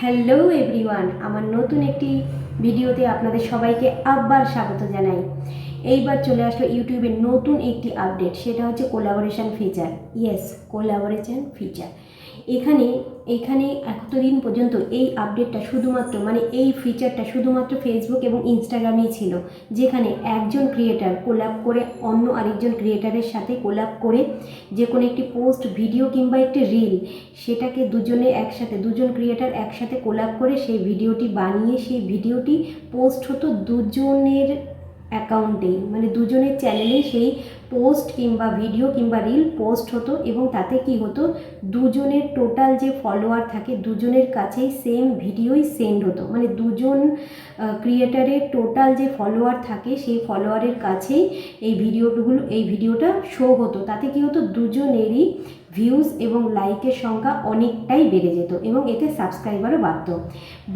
Hello everyone, আমার নতুন একটি ভিডিওতে আপনাদের সবাইকে আবার স্বাগত জানাই। এইবার চলে আসলো ইউটিউবের নতুন একটি আপডেট সেটা হচ্ছে collaboration feature yes collaboration feature এখানে এখানে এতদিন পর্যন্ত এই আপডেটটা শুধুমাত্র মানে এই ফিচারটা শুধুমাত্র ফেসবুক এবং ইনস্টাগ্রামেই ছিল, যেখানে একজন ক্রিয়েটার কোলাপ করে অন্য আরেকজন ক্রিয়েটারের সাথে কোলাপ করে যে কোনো একটি পোস্ট ভিডিও কিংবা একটি রিল সেটাকে দুজনে একসাথে, দুজন ক্রিয়েটার একসাথে কোলাপ করে সেই ভিডিওটি বানিয়ে, সেই ভিডিওটি পোস্ট হতো দুজনের অ্যাকাউন্টেই মানে দুজনের চ্যানেলে সেই পোস্ট কিংবা ভিডিও কিংবা রিল পোস্ট হতো এবং তাতে কি হতো? দুজনের টোটাল যে ফলোয়ার থাকে, দুজনের কাছেই সেম ভিডিওই সেন্ড হতো। মানে দুজন ক্রিয়েটারের টোটাল যে ফলোয়ার থাকে, সেই ফলোয়ারের কাছেই এই ভিডিওগুলো এই ভিডিওটা শো হতো। তাতে কি হতো? দুজনেরই ভিউজ এবং লাইকের সংখ্যা অনেকটাই বেড়ে যেত এবং এতে সাবস্ক্রাইবারও বাড়ত।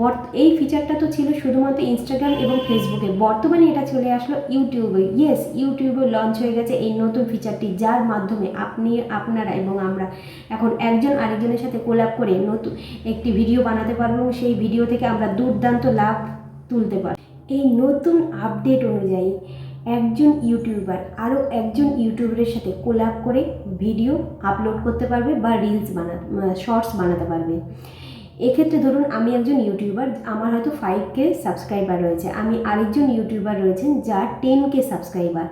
বর্ত, এই ফিচারটা তো ছিল শুধুমাত্র ইনস্টাগ্রাম এবং ফেসবুকে বর্তমানে এটা চলে আসলো ইউটিউবে ইয়েস ইউটিউবে লঞ্চ হয়ে গেছে এই নতুন ফিচারটি যার মাধ্যমে আপনি, আপনারা এবং আমরা এখন একজন আরেকজনের সাথে কোলাপ করে নতুন একটি ভিডিও বানাতে পারব এবং সেই ভিডিও থেকে আমরা দুর্দান্ত লাভ তুলতে পারব। এই নতুন আপডেট অনুযায়ী একজন ইউটিউবার আরও একজন ইউটিউবারের সাথে কোলাপ করে ভিডিও আপলোড করতে পারবে বা রিলস বানা শর্টস বানাতে পারবে। এক্ষেত্রে ধরুন আমি একজন ইউটিউবার, আমার হয়তো ফাইভ কে সাবস্ক্রাইবার রয়েছে। আমি আরেকজন ইউটিউবার রয়েছেন যার টেন কে সাবস্ক্রাইবার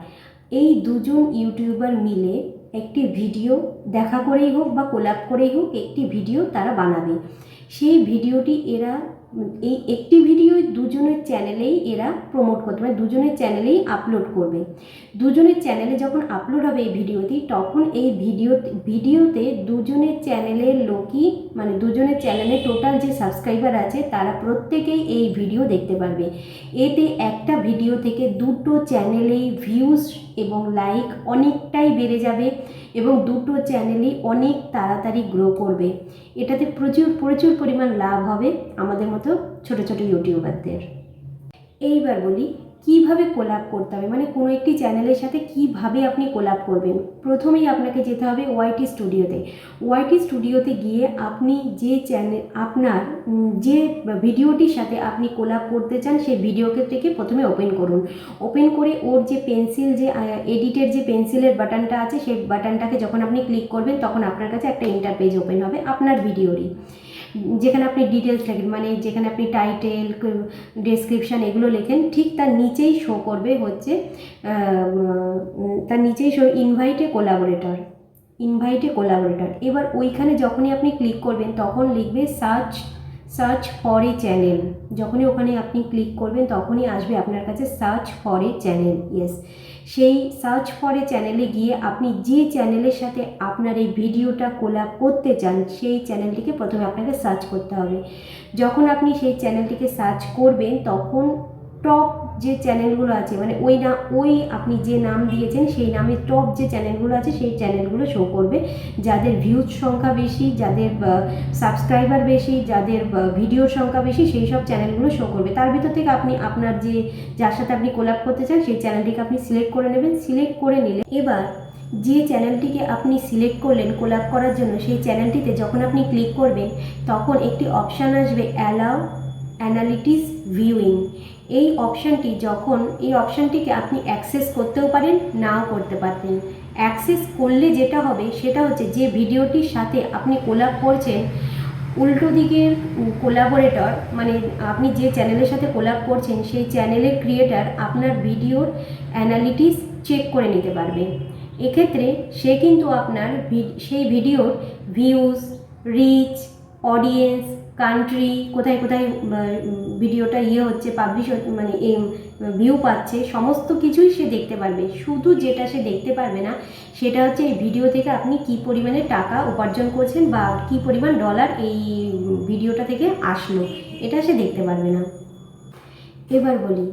এই দুজন ইউটিউবার মিলে একটি ভিডিও দেখা করেই হোক বা কোলাপ করেই হোক একটি ভিডিও তারা বানাবে। সেই ভিডিওটি এরা এই একটি ভিডিও দুজনের চ্যানেলেই এরা প্রমোট করতে মানে দুজনের চ্যানেলেই আপলোড করবে। দুজনের চ্যানেলে যখন আপলোড হবে এই ভিডিওটি, তখন এই ভিডিও ভিডিওতে দুজনের চ্যানেলের লোকই মানে দুজনের চ্যানেলে টোটাল যে সাবস্ক্রাইবার আছে, তারা প্রত্যেকেই এই ভিডিও দেখতে পারবে। এতে একটা ভিডিও থেকে দুটো চ্যানেলেই ভিউজ এবং লাইক অনেকটাই বেড়ে যাবে এবং দুটো চ্যানেলই অনেক তাড়াতাড়ি গ্রো করবে। এটাতে প্রচুর প্রচুর পরিমাণ লাভ হবে। আমাদের মতো ছোট ছোট ইউটিউবারদের। এইবার বলি, কীভাবে কোলাপ করতে হবে? মানে কোনো একটি চ্যানেলের সাথে কীভাবে আপনি কোলাপ করবেন? প্রথমেই আপনাকে যেতে হবে ওয়াইটি স্টুডিওতে। ওয়াইটি স্টুডিওতে গিয়ে আপনি যে চ্যানেল আপনার যে ভিডিওটির সাথে আপনি কোলাপ করতে চান, সেই ভিডিওকে থেকে প্রথমে ওপেন করুন। ওপেন করে ওর যে পেন্সিল যে এডিটের যে পেন্সিলের বাটনটা আছে, সেই বাটনটাকে যখন আপনি ক্লিক করবেন, তখন আপনার কাছে একটা ইন্টার পেজ ওপেন হবে আপনার ভিডিওরই যেখানে আপনি ডিটেলস লেখেন মানে যেখানে আপনি টাইটেল ডেসক্রিপশান এগুলো লেখেন, ঠিক তার নিচেই শো করবে হচ্ছে তার নিচেই শো ইনভাইটে কোলাবোরেটর ইনভাইটে কোলাবোরেটর এবার ওইখানে যখনই আপনি ক্লিক করবেন, তখন লিখবে search search for a channel যখনই ওখানে আপনি ক্লিক করবেন, তখনই আসবে আপনার কাছে search for a channel yes সেই সার্চ ফরে চ্যানেলে গিয়ে আপনি যে চ্যানেলের সাথে আপনার এই ভিডিওটা কোলাপ করতে চান, সেই চ্যানেলটিকে প্রথমে আপনাকে সার্চ করতে হবে। যখন আপনি সেই চ্যানেলটিকে সার্চ করবেন, তখন টপ যে চ্যানেলগুলো আছে মানে ওই না, ওই আপনি যে নাম দিয়েছেন, সেই নামে টপ যে চ্যানেলগুলো আছে, সেই চ্যানেলগুলো শো করবে। যাদের ভিউজ সংখ্যা বেশি, যাদের সাবস্ক্রাইবার বেশি, যাদের ভিডিওর সংখ্যা বেশি, সেই সব চ্যানেলগুলো শো করবে। তার ভিতর থেকে আপনি আপনার যে, যার সাথে আপনি কোলাপ করতে চান, সেই চ্যানেলটিকে আপনি সিলেক্ট করে নেবেন। সিলেক্ট করে নিলে এবার যে চ্যানেলটিকে আপনি সিলেক্ট করলেন কোলাপ করার জন্য, সেই চ্যানেলটিতে যখন আপনি ক্লিক করবেন, তখন একটি অপশান আসবে অ্যালাউ অ্যানালিটিস ভিউইং এই অপশানটি যখন, এই অপশানটিকে আপনি অ্যাক্সেস করতেও পারেন, নাও করতে পারবেন অ্যাক্সেস করলে যেটা হবে, সেটা হচ্ছে যে ভিডিওটির সাথে আপনি কোলাপ করছেন, উল্টো দিকের কোলাবোরেটর মানে আপনি যে চ্যানেলের সাথে কোলাপ করছেন, সেই চ্যানেলের ক্রিয়েটার আপনার ভিডিওর অ্যানালিটিস চেক করে নিতে পারবে। এক্ষেত্রে সে কিন্তু আপনার সেই ভিডিওর ভিউজ রিচ অডিয়েন্স কান্ট্রি কোথায় কোথায় ভিডিওটা ইয়ে হচ্ছে পাবলিশ মানে ভিউ পাচ্ছে, সমস্ত কিছুই সে দেখতে পারবে। শুধু যেটা সে দেখতে পারবে না, সেটা হচ্ছে এই ভিডিও থেকে আপনি কি পরিমাণে টাকা উপার্জন করছেন বা কি পরিমাণ ডলার এই ভিডিওটা থেকে আসলো, এটা সে দেখতে পারবে না। এবার বলি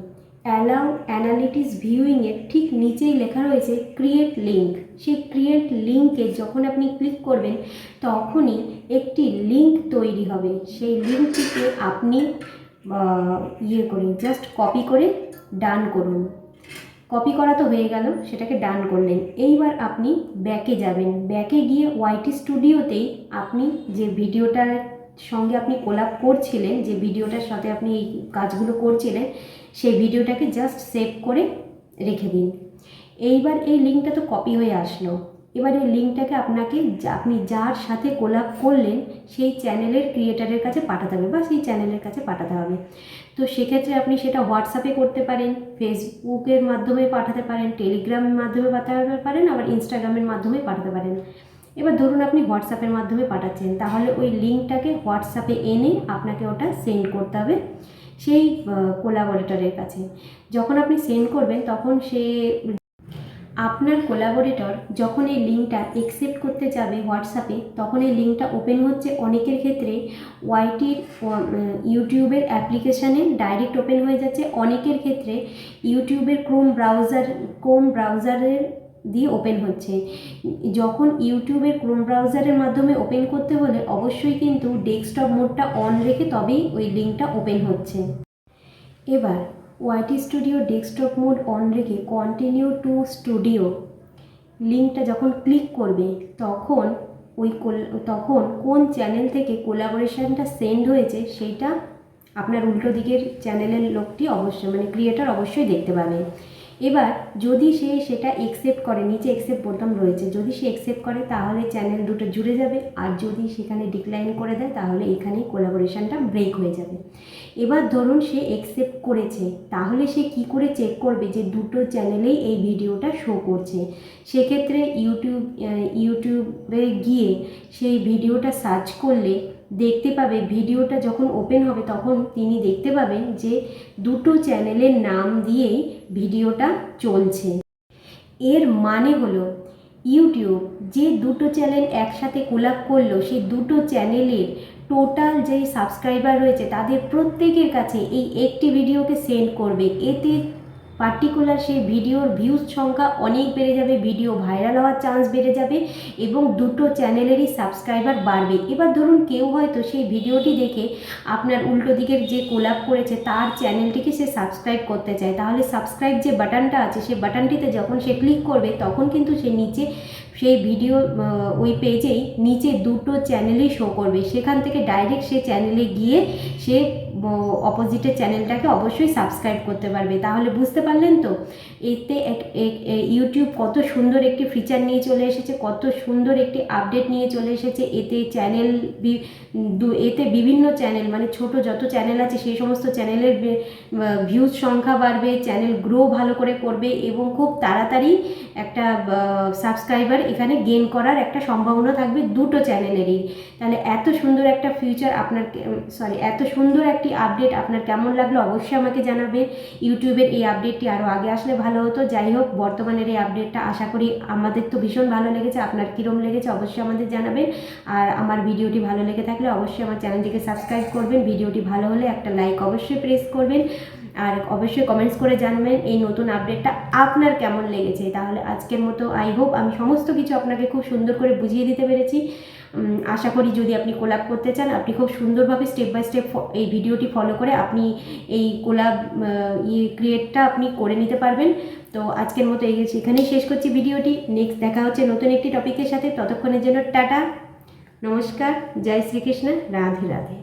অ্যালাউ অ্যানালিটিস ভিউইংয়ের ঠিক নিচেই লেখা রয়েছে ক্রিয়েট লিঙ্ক সেই ক্রিয়েট লিঙ্কে যখন আপনি ক্লিক করবেন, তখনই একটি লিঙ্ক তৈরি হবে। সেই লিঙ্কটিকে আপনি ইয়ে করুন জাস্ট কপি করে ডান করুন। কপি করা তো হয়ে গেল, সেটাকে ডান করলেন। এইবার আপনি ব্যাকে যাবেন। ব্যাকে গিয়ে ওয়াইটি স্টুডিওতেই আপনি যে ভিডিওটার সঙ্গে আপনি কোলাপ করছিলেন, যে ভিডিওটার সাথে আপনি এই কাজগুলো করছিলেন, সেই ভিডিওটাকে জাস্ট সেভ করে রেখে দিন। এইবার এই লিঙ্কটা তো কপি হয়ে আসলো। এবার এই লিঙ্কটাকে আপনাকে আপনি যার সাথে কোলাপ করলেন, সেই চ্যানেলের ক্রিয়েটারের কাছে পাঠাতে হবে, বা সেই চ্যানেলের কাছে পাঠাতে হবে। তো সেক্ষেত্রে আপনি সেটা হোয়াটসঅ্যাপে করতে পারেন ফেসবুকের মাধ্যমে পাঠাতে পারেন টেলিগ্রামের মাধ্যমে পাঠাতে পারেন, আবার ইনস্টাগ্রামের মাধ্যমে পাঠাতে পারেন। এবার ধরুন আপনি হোয়াটসঅ্যাপের মাধ্যমে পাঠাচ্ছেন, তাহলে ওই লিঙ্কটাকে হোয়াটসঅ্যাপে এনে আপনাকে ওটা সেন্ড করতে হবে সেই কোলাবরেটরের কাছে। যখন আপনি সেন্ড করবেন, তখন সে আপনার কোলাবোরেটর যখন এই লিঙ্কটা একসেপ্ট করতে যাবে হোয়াটসঅ্যাপে তখন এই লিঙ্কটা ওপেন হচ্ছে অনেকের ক্ষেত্রে ওয়াইটির ইউটিউবের অ্যাপ্লিকেশানে ডাইরেক্ট ওপেন হয়ে যাচ্ছে। অনেকের ক্ষেত্রে ইউটিউবের ক্রোম ব্রাউজার ক্রোম ব্রাউজারের দিয়ে ওপেন হচ্ছে। যখন ইউটিউবের ক্রোম ব্রাউজারের মাধ্যমে ওপেন করতে হলে অবশ্যই কিন্তু ডেস্কটপ মোডটা অন রেখে তবেই ওই লিঙ্কটা ওপেন হচ্ছে। এবার YT studio desktop mode on রেখে কন্টিনিউ টু স্টুডিও লিঙ্কটা যখন ক্লিক করবে, তখন ওই তখন কোন চ্যানেল থেকে কোলাবোরেশনটা সেন্ড হয়েছে সেইটা আপনার উল্টো দিকের চ্যানেলের লোকটি অবশ্যই মানে ক্রিয়েটার অবশ্যই দেখতে পাবে। এবার যদি সে সেটা একসেপ্ট করে, নিচে একসেপ্ট বোতাম রয়েছে, যদি সে একসেপ্ট করে, তাহলে চ্যানেল দুটো জুড়ে যাবে। আর যদি সেখানে ডিক্লাইন করে দেয়, তাহলে এখানেই কোলাবোরেশনটা ব্রেক হয়ে যাবে। এবার ধরুন সে একসেপ্ট করেছে, তাহলে সে কি করে চেক করবে যে দুটো চ্যানেলেই এই ভিডিওটা শো করছে? সেক্ষেত্রে ইউটিউব ইউটিউবে গিয়ে সেই ভিডিওটা সার্চ করলে দেখতে পাবে, ভিডিওটা যখন ওপেন হবে তখন তিনি দেখতে পাবেন যে দুটো চ্যানেলের নাম দিয়েই ভিডিওটা চলছে। এর মানে হলো ইউটিউব যে দুটো চ্যানেল একসাথে কোলাপ করল, সেই দুটো চ্যানেলের টোটাল যে সাবস্ক্রাইবার রয়েছে, তাদের প্রত্যেকের কাছে এই একটি ভিডিওকে সেন্ড করবে। এতে পার্টিকুলার সেই ভিডিওর ভিউজ সংখ্যা অনেক বেড়ে যাবে ভিডিও ভাইরাল হওয়ার চান্স বেড়ে যাবে এবং দুটো চ্যানেলেরই সাবস্ক্রাইবার বাড়বে। এবার ধরুন কেউ হয়তো সেই ভিডিওটি দেখে আপনার উল্টো দিকের যে কোলাপ করেছে, তার চ্যানেলটিকে সে সাবস্ক্রাইব করতে চায়। তাহলে সাবস্ক্রাইব যে বাটনটা আছে সেই বাটনটিতে যখন সে ক্লিক করবে, তখন কিন্তু সে নিচে সেই ভিডিও ওই পেজেই নিচে দুটো চ্যানেলই শো করবে। সেখান থেকে ডাইরেক্ট সে চ্যানেলে গিয়ে সে অপোজিটের চ্যানেলটাকে অবশ্যই সাবস্ক্রাইব করতে পারবে। তাহলে বুঝতে পারলেন তো? এতে ইউটিউব কত সুন্দর একটি ফিচার নিয়ে চলে এসেছে, কত সুন্দর একটি আপডেট নিয়ে চলে এসেছে। এতে চ্যানেল এতে বিভিন্ন চ্যানেল মানে ছোট যত চ্যানেল আছে সেই সমস্ত চ্যানেলের ভিউজ সংখ্যা বাড়বে চ্যানেল গ্রো ভালো করে করবে এবং খুব তাড়াতাড়ি একটা সাবস্ক্রাইবার এখানে গেন করার একটা সম্ভাবনা থাকবে দুটো চ্যানেলেরই তাহলে এত সুন্দর একটা ফিউচার আপনার সরি এত সুন্দর একটি আপডেট আপনার কেমন লাগল অবশ্যই আমাকে জানাবেন। ইউটিউবের এই আপডেটটি আরও আগে আসলে ভালো হতো। যাই হোক, বর্তমানের এই আপডেটটা আশা করি আমাদের তো ভীষণ ভালো লেগেছে, আপনার কীরম লেগেছে অবশ্যই আমাদের জানাবেন। আর আমার ভিডিওটি ভালো লেগে থাকলে অবশ্যই আমার চ্যানেলটিকে সাবস্ক্রাইব করবেন। ভিডিওটি ভালো হলে একটা লাইক অবশ্যই প্রেস করবেন। আর অবশ্যই কমেন্টস করে জানবেন এই নতুন আপডেটটা আপনার কেমন লেগেছে। তাহলে আজকের মতো আই হোপ আমি সমস্ত কিছু আপনাকে খুব সুন্দর করে বুঝিয়ে দিতে পেরেছি। আশা করি যদি আপনি কোলাপ করতে চান, আপনি খুব সুন্দরভাবে স্টেপ বাই স্টেপ এই ভিডিওটি ফলো করে আপনি এই কোলাপ ইয়ে ক্রিয়েটটা আপনি করে নিতে পারবেন। তো আজকের মতো এই এখানেই শেষ করছি ভিডিওটি নেক্সট দেখা হচ্ছে নতুন একটি টপিকের সাথে। ততক্ষণের জন্য টাটা, নমস্কার, জয় শ্রীকৃষ্ণ, রাধে রাধে।